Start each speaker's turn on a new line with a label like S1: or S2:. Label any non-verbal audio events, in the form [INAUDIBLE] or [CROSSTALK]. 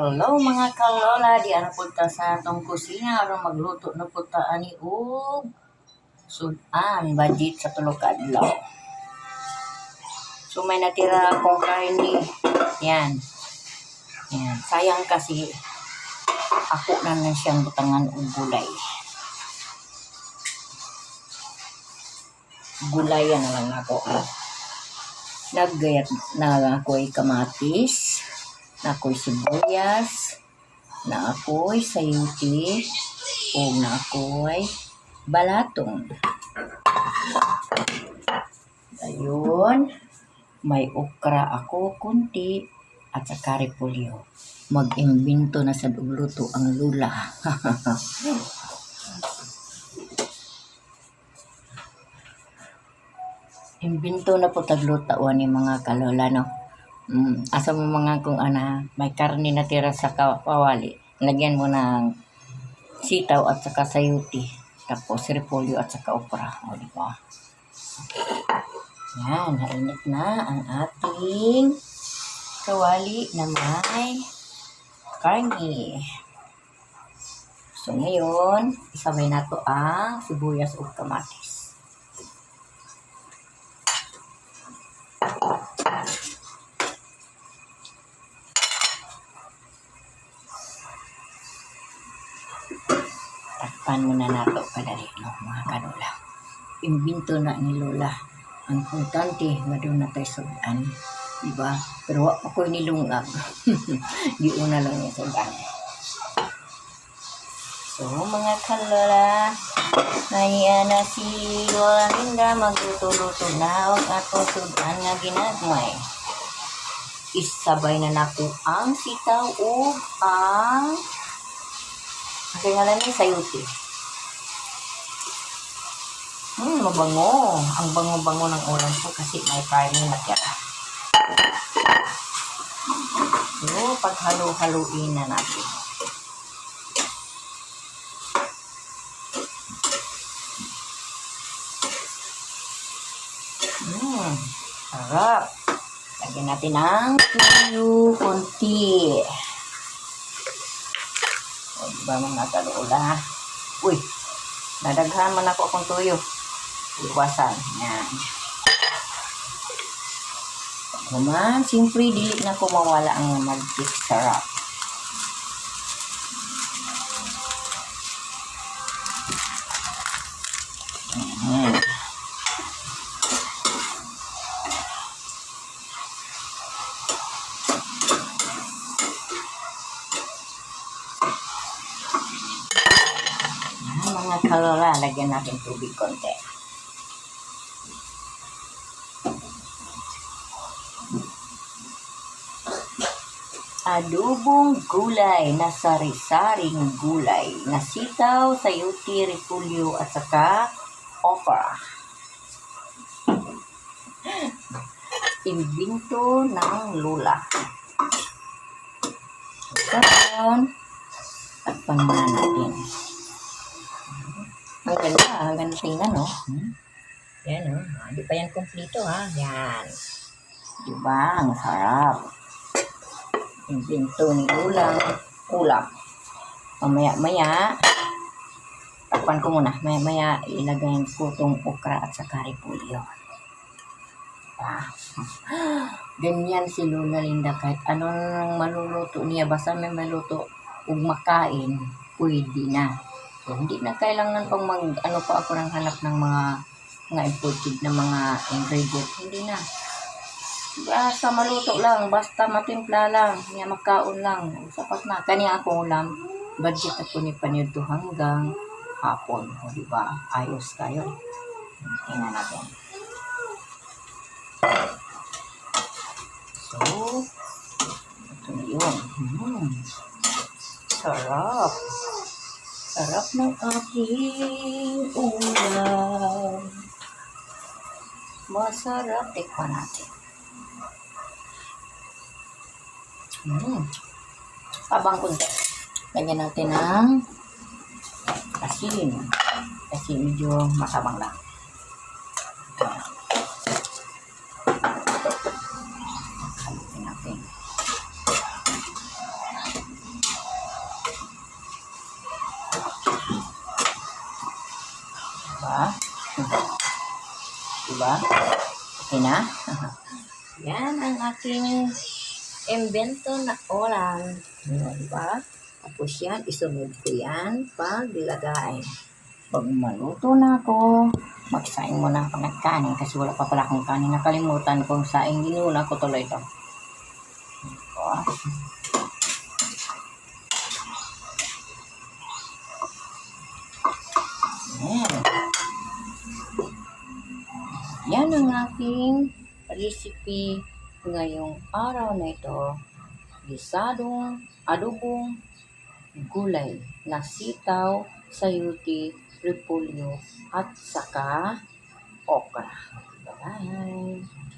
S1: Hello mga kalola, di ana punta sa atong kusina aron magluto na punta ani og sudan budget sa tulo ka adlaw. So may natira akong karne. Yan. Yan. Sayang kasi ako na lang siyang butangan og gulay. Gulay yan na lang ako. Naggayat na ako'y kamatis na ako'y sibuyas, na ako'y sayuti, o na ako'y balatong. Ayun, may okra ako kunti at saka repolyo. Mag-imbento na sa dugluto ang lula. [LAUGHS] Imbento na po taglutawan ni mga kalola, no? Mm, asa mo mga kung ana, may karne na tira sa kawali. Lagyan mo ng sitaw at saka sayuti. Tapos repolyo at saka okra. O, di ba? Yan, nainit na ang ating kawali na may karne. So, ngayon, isabay na to ang sibuyas o kamatis. Takpan muna nato kadali, no, mga kanula. Imbinto na ni Lola. Ang importante, madun na tayo sudan. Diba? Pero wa pa ko nilungag. [LAUGHS] Di una lang yung sudan. So, mga kalola, naiya na si Lola Linda magluto-luto na og ato sudan nga ginagmay. Isabay na nako ang sitaw ug ang ang ngalan ni sayuti. Hmm, mabango. Ang bango-bango ng ulam ko kasi may karne na tira. So, paghalo-haluin na natin. Hmm, sarap. Lagyan natin ng tuyo konti. Diba mga kalula? Uy, nadaghan man ako akong tuyo. Iwasan. Yan. Naman, siyempre, dili na ko mawala ang magic sarap. Mm. Ah, mga kalora, lagyan natin tubig konti. Adobong gulay na sari-saring gulay na sitaw, sayuti, repulyo at saka okra. Imbinto ng lula. Karon, takpan muna natin. Ang ganda, ang ganda tingnan, no? Hmm? Yan, no? Hindi pa yan kumplito, ha? Yan. Diba? Ang sarap. Yung pinto ni ulang ulap. Mamaya-maya, takpan ko muna. Maya-maya, ilagay ko itong okra at saka repolyo. Diba? [GASPS] Ganyan si Lola Linda kahit anong maluluto niya. Basta may maluto ug makain, pwede na. So, hindi na kailangan pang mag, ano pa ako nang hanap ng mga mga imported na mga ingredient. Hindi na. Basta maluto lang, basta matimpla lang, niya makaon lang. Sapat na. Kanya ako ulam, budget ako ni Panito hanggang hapon. O, di ba? Ayos tayo. Tingnan natin. So, ito na yun. Mm. Sarap. Sarap ng aking ulam. Masarap. Tikman natin. Mm. Abang kunti. Lagyan natin ng asin. Kasi medyo masabang lang. Diba? Diba? Okay na? [LAUGHS] Yan ang aking invento na oral. Diba? diba? Tapos yan, isunod ko yan paglagay. Pag maluto na ako, magsaing ako ng kanin kasi wala pa pala akong kanin. Nakalimutan kong saing ginuna ko tuloy ito. Ito. Yan ang aking recipe ngayong araw na ito. Gisadong adobong gulay na sitaw, sayuti, repolyo, at saka okra. Bye-bye!